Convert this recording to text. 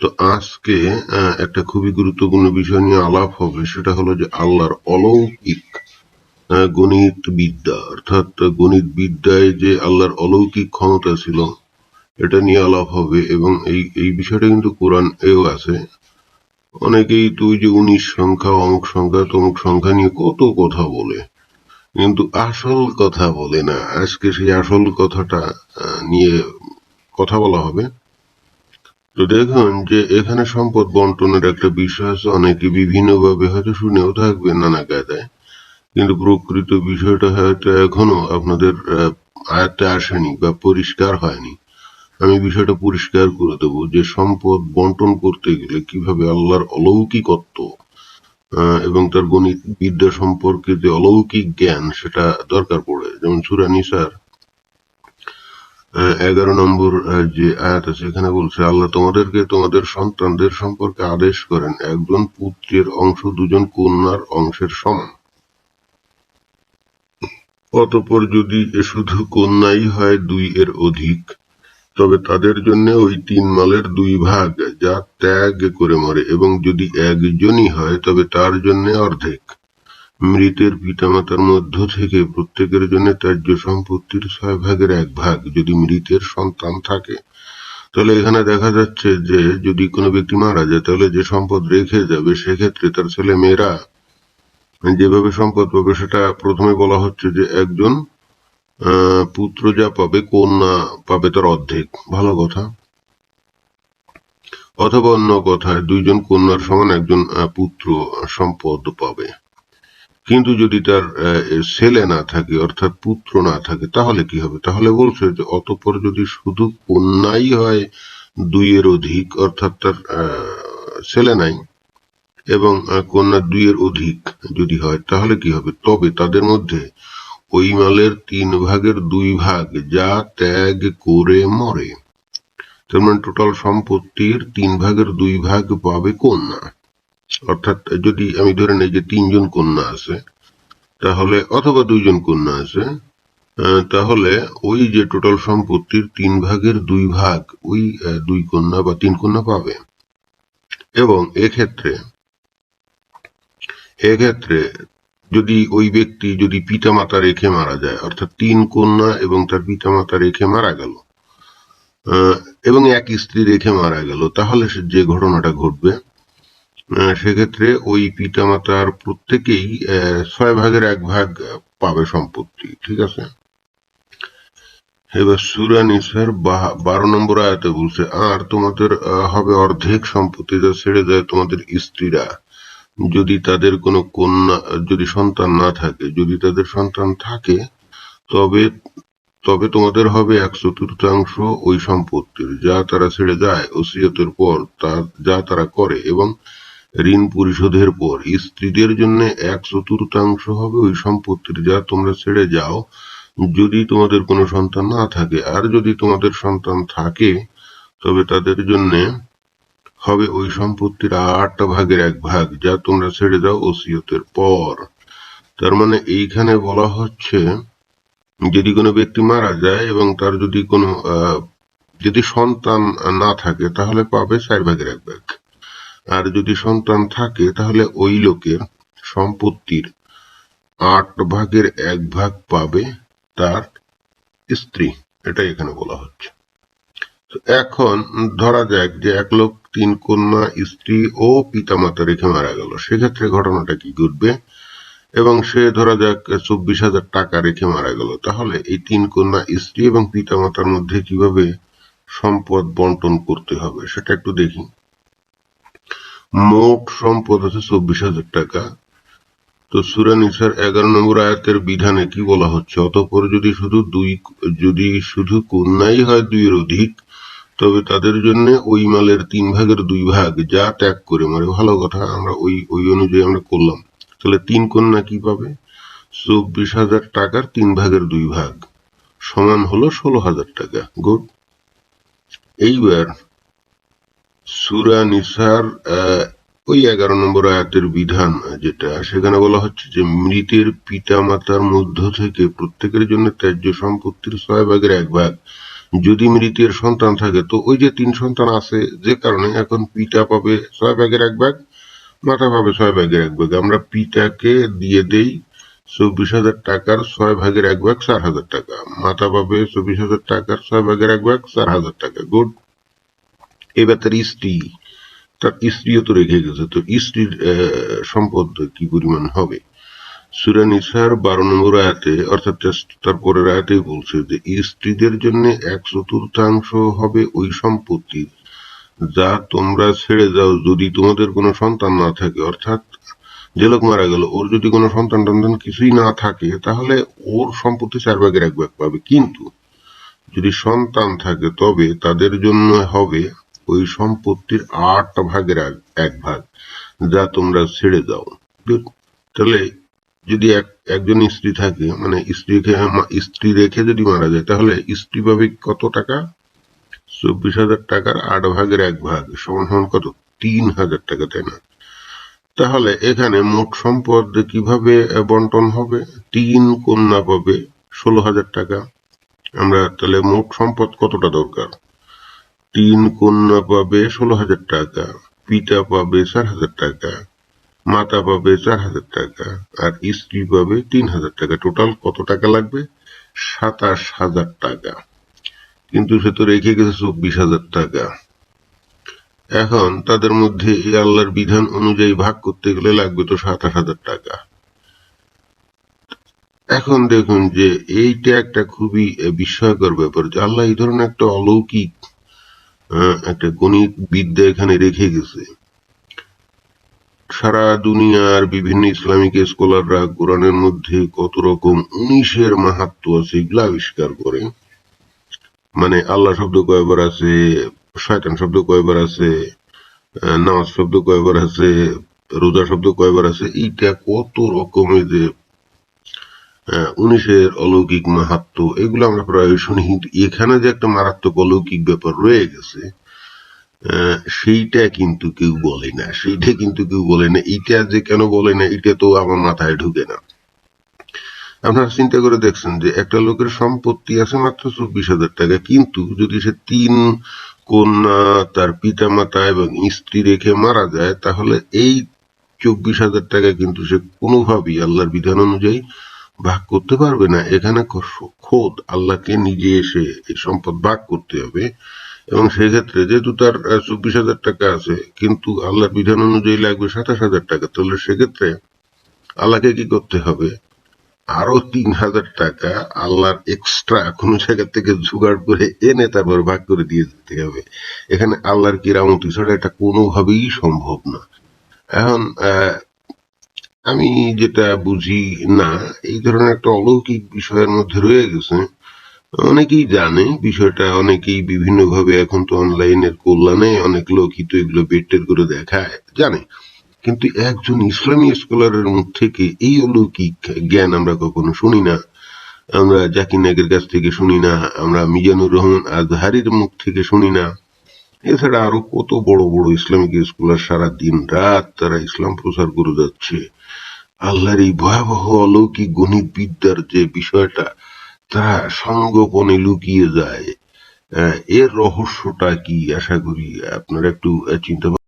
তো আজকে একটা খুবই গুরুত্বপূর্ণ বিষয় নিয়ে আলাপ হবে, সেটা হলো যে আল্লাহর অলৌকিক গণিত বিদ্যা, অর্থাৎ গণিত বিদ্যায় যে আল্লাহর অলৌকিক ক্ষমতা ছিল, এটা নিয়ে আলাপ হবে এবং এই এই বিষয়টা কিন্তু কোরআন এও আছে। অনেকেই তুই যে উনিশ সংখ্যা, অমুক সংখ্যা, তমুক সংখ্যা নিয়ে কত কথা বলে, কিন্তু আসল কথা বলে না। আজকে সেই আসল কথাটা নিয়ে কথা বলা হবে। তো দেখুন যে এখানে সম্পদ বন্টনের একটা বিষয় আছে অনেকে বিভিন্নভাবে হয়তো শুনেও থাকবে নানা কায়দায়। কিন্তু প্রকৃত বিষয়টা হয়তো এখনও আপনাদের আয়ত্তে আসেনি বা পরিষ্কার হয়নি। আমি বিষয়টা পরিষ্কার করে দেবো যে সম্পদ বন্টন করতে গেলে কীভাবে আল্লাহর অলৌকিকত্ব এবং তার গণিত বিদ্যা সম্পর্কে যে অলৌকিক জ্ঞান সেটা দরকার পড়ে। যেমন সুরা নিসার আহ, এগারো নম্বর যে আয়াত আছে, এখানে বলছে, আল্লাহ তোমাদেরকে তোমাদের সন্তানদের সম্পর্কে আদেশ করেন, একজন পুত্রের অংশ দুজন কন্যার অংশের সমান। অতঃপর যদি এ শুধু কন্যাই হয় দুই এর অধিক, তবে তাদের জন্য ওই তিন মালের দুই ভাগ, যা ত্যাগ করে মরে, এবং যদি একজনই হয়, তবে তার জন্য অর্ধেক। মৃতের পিতামাতার মধ্য থেকে প্রত্যেকের জন্য ত্যায্য সম্পত্তির ছয় ভাগের এক ভাগ যদি মৃতের সন্তান থাকে। তাহলে এখানে দেখা যাচ্ছে যে যদি কোনো ব্যক্তি মারা যায়, তাহলে যে সম্পদ রেখে যাবে, সেক্ষেত্রে তার ছেলে মেয়েরা যেভাবে সম্পদ পাবে, সেটা প্রথমে বলা হচ্ছে যে একজন পুত্র যা পাবে, কন্যা পাবে তার অর্ধেক। ভালো কথা। অথবা অন্য কথায়, দুইজন কন্যার সমান একজন পুত্র সম্পদ পাবে। কিন্তু যদি তার ছেলে না থাকে, অর্থাৎ পুত্র না থাকে, তাহলে কি হবে? তাহলে বলছে যে অতপর যদি শুধু কন্যাই হয়, দুইয়ের অধিক, অর্থাৎ তার ছেলে নাই, এবং কন্যা দুইয়ের অধিক যদি হয়, তাহলে কি হবে? তবে তাদের মধ্যে ওই মালের তিন ভাগের দুই ভাগ যা ত্যাগ করে মরে। তার মানে টোটাল সম্পত্তির তিন ভাগের দুই ভাগ পাবে কন্যা। অর্থাৎ যদি আমি ধরে নেই যে তিনজন কন্যা আছে, তাহলে অথবা দুইজন কন্যা আছে তাহলে ওই যে টোটাল সম্পত্তির তিন ভাগের দুই ভাগ ওই দুই কন্যা বা তিন কন্যা পাবে। এবং এক্ষেত্রে এক্ষেত্রে যদি ওই ব্যক্তি যদি পিতামাতা রেখে মারা যায়, অর্থাৎ তিন কন্যা এবং তার পিতামাতা রেখে মারা গেল এবং এক স্ত্রী রেখে মারা গেল, তাহলে যে ঘটনাটা ঘটবে সেক্ষেত্রে ওই পিতামাতার প্রত্যেকেই ছয় ভাগের এক ভাগ পাবে সম্পত্তি, ঠিক আছে? এবার সুরা বারো নম্বর আয়াতে বলছে, আর তোমাদের হবে অর্ধেক সম্পত্তি যা ছেড়ে দেয় তোমাদের স্ত্রীরা। যদি তাদের কোনো কন্যা, যদি সন্তান না থাকে, যদি তাদের সন্তান থাকে, তবে তবে তোমাদের হবে এক চতুর্থাংশ ওই সম্পত্তির, যা তারা ছেড়ে যায়, ওসিয়তের পর তা, যা তারা করে এবং ঋণ পরিশোধের পর স্ত্রীদের জন্য এক চতুর্থাংশ হবে ওই সম্পত্তির যা তোমরা ছেড়ে যাও যদি তোমাদের কোনো সন্তান না থাকে। আর যদি তোমাদের সন্তান থাকে, তবে তাদের জন্য হবে ওই সম্পত্তির আট ভাগের এক ভাগ যা তোমরা ছেড়ে দাও ওসিয়তের পর। তার মানে এইখানে বলা হচ্ছে, যদি কোনো ব্যক্তি মারা যায় এবং তার যদি কোনো যদি সন্তান না থাকে, তাহলে পাবে চার ভাগের এক ভাগ। আর যদি সন্তান থাকে, তাহলে ওই লোকের সম্পত্তির আট ভাগের এক ভাগ পাবে তার স্ত্রী। এটাই এখানে বলা হচ্ছে। এখন ধরা যাক যে এক লোক, তিন কন্যা, স্ত্রী ও পিতামাতা রেখে মারা গেল। সেক্ষেত্রে ঘটনাটা কি ঘটবে? এবং সে ধরা যাক চব্বিশ হাজার টাকা রেখে মারা গেল। তাহলে এই তিন কন্যা, স্ত্রী এবং পিতামাতার মধ্যে কীভাবে সম্পদ বন্টন করতে হবে, সেটা একটু দেখি। মোট সম্পদ আছে চব্বিশ হাজার টাকা। তো সুরা নিসার এগারো নম্বর আয়াতের বিধানে কি বলা হচ্ছে? অতঃপর যদি শুধু দুই, যদি শুধু কন্যাই হয় দুইয়ের অধিক, তবে তাদের জন্য ওই মালের তিন ভাগের দুই ভাগ যা ত্যাগ করে মানে ভালো কথা, আমরা ওই ওই অনুযায়ী আমরা করলাম। তাহলে তিন কন্যা কি পাবে? চব্বিশ হাজার টাকার তিন ভাগের দুই ভাগ সমান হলো ষোলো হাজার টাকা। গুড। এইবার সুরা নিসার ওই এগারো নম্বর আয়াতের বিধান যেটা, সেখানে বলা হচ্ছে যে মৃতের পিতা মাতার মধ্য থেকে প্রত্যেকের জন্য ত্যায্য সম্পত্তির ছয় ভাগের এক ভাগ। যদি মৃতের সন্তান থাকে, তো ওই যে তিন সন্তান আছে, যে কারণে এখন পিতা পাবে ছয় ভাগের এক ভাগ, মাতা পাবে ছয় ভাগের এক ভাগ। আমরা পিতাকে দিয়ে দেই চব্বিশ হাজার টাকার ছয় ভাগের এক ভাগ, চার হাজার টাকা। মাতা পাবে চব্বিশ হাজার টাকার ছয় ভাগের এক ভাগ, চার হাজার টাকা। গুড? এবার তার স্ত্রী তার স্ত্রীও তো রেখে গেছে। তো স্ত্রীর সম্পদ কি পরিমাণ হবে? সুরা নিসার বারো নম্বর আয়াতে, অর্থাৎ তার- তার পরের আয়াতেই বলছে যে স্ত্রীদের জন্য এক চতুর্থাংশ হবে ওই সম্পত্তির। যা তোমরা ছেড়ে যাও যদি তোমাদের কোনো সন্তান না থাকে। অর্থাৎ যে লোক মারা গেল, ওর যদি কোনো সন্তান টন্তান কিছুই না থাকে, তাহলে ওর সম্পত্তি চার ভাগের এক ভাগ পাবে। কিন্তু যদি সন্তান থাকে, তবে তাদের জন্য হবে ওই সম্পত্তির আট ভাগের এক- ভাগ। যা তোমরা ছেড়ে দাও। তাহলে যদি এক একজন স্ত্রী থাকে মানে স্ত্রীকে স্ত্রী রেখে যদি মারা যায়, তাহলে স্ত্রী পাবে কত টাকা? চব্বিশ হাজার টাকার আট ভাগের এক ভাগ সমান সমান কত? তিন হাজার টাকা, তাই না? তাহলে এখানে মোট সম্পদ কীভাবে বন্টন হবে? তিন কন্যা পাবে ষোলো হাজার টাকা। আমরা তাহলে মোট সম্পদ কতটা দরকার? তিন কন্যা পাবে ষোলো হাজার টাকা, পিতা পাবে চার হাজার টাকা, মাতা পাবে চার হাজার টাকা, আর স্ত্রী পাবে তিন হাজার টাকা। টোটাল কত টাকা লাগবে? সাতাশ হাজার টাকা। কিন্তু সে তো রেখে গেছে চব্বিশ হাজার টাকা। এখন তাদের মধ্যে এই আল্লাহর বিধান অনুযায়ী ভাগ করতে গেলে লাগবে তো সাতাশ হাজার টাকা। এখন দেখুন যে এইটা একটা খুবই বিস্ময়কর ব্যাপার যে আল্লাহ এই ধরনের একটা অলৌকিক একটা গণিত বিদ্যা এখানে রেখে গেছে। সারা দুনিয়ার বিভিন্ন ইসলামিক স্কলাররা কোরআনের মধ্যে কত রকম উনিশের মাহাত্ম আছে এগুলো আবিষ্কার করে। মানে আল্লাহ শব্দ কয়বার আছে, শয়তান শব্দ কয়বার আছে নামাজ শব্দ কয়বার আছে, রোজা শব্দ কয়বার আছে, এইটা কত রকমের যে উনিশের অলৌকিক মাহাত্ম, এগুলো আমরা প্রায় শুনি। কিন্তু এখানে যে একটা মারাত্মক অলৌকিক ব্যাপার রয়ে গেছে সেইটা কিন্তু কেউ বলে না। সেইটা কিন্তু কেউ বলে না। এইটা যে কেন বলে না এটা তো আমার মাথায় ঢুকে না। আপনারা চিন্তা করে দেখছেন যে একটা লোকের সম্পত্তি আছে মাত্র চব্বিশ হাজার টাকা, কিন্তু যদি সে তিন কন্যা, তার পিতা মাতা এবং স্ত্রী রেখে মারা যায়, তাহলে এই চব্বিশ হাজার টাকা কিন্তু সে কোনোভাবেই আল্লাহর বিধান অনুযায়ী ভাগ করতে পারবে না। এখানে খোদ আল্লাহকে নিজে এসে এই সম্পদ ভাগ করতে হবে। এবং সেক্ষেত্রে যেহেতু তার চব্বিশ হাজার টাকা আছে, কিন্তু আল্লাহর বিধান অনুযায়ী লাগবে সাতাশ হাজার টাকা। তাহলে সেক্ষেত্রে আল্লাহকে কি করতে হবে? আরও তিন হাজার টাকা আল্লাহর এক্সট্রা কোনো জায়গা থেকে জোগাড় করে এনে তারপর ভাগ করে দিয়ে দিতে হবে। এখানে আল্লাহর কিরামতি ছাড়া এটা কোনোভাবেই সম্ভব না। এখন আমি যেটা বুঝি না, এই ধরনের একটা অলৌকিক বিষয়ের মধ্যে রয়ে গেছে। অনেকেই জানে বিষয়টা, অনেকেই বিভিন্ন ভাবে এখন তো অনলাইনের কল্যাণে অনেক লোকই তো এগুলো বেটের করে দেখায়, জানে। কিন্তু একজন ইসলামী স্কলারের মুখ থেকে এই অলৌকিক জ্ঞান আমরা কখনো শুনি না। আমরা জাকির নায়কের কাছ থেকে শুনি না, আমরা মিজানুর রহমান আজহারির মুখ থেকে শুনি না। এছাড়া আরও কত বড় বড় ইসলামিক স্কলার সারা দিন রাত তারা ইসলাম প্রচার করে যাচ্ছে। আল্লাহর এই ভয়াবহ অলৌকিক গণিত বিদ্যার যে বিষয়টা, তারা সঙ্গোপনে লুকিয়ে যায়। এর রহস্যটা কি? আশা করি আপনারা একটু চিন্তা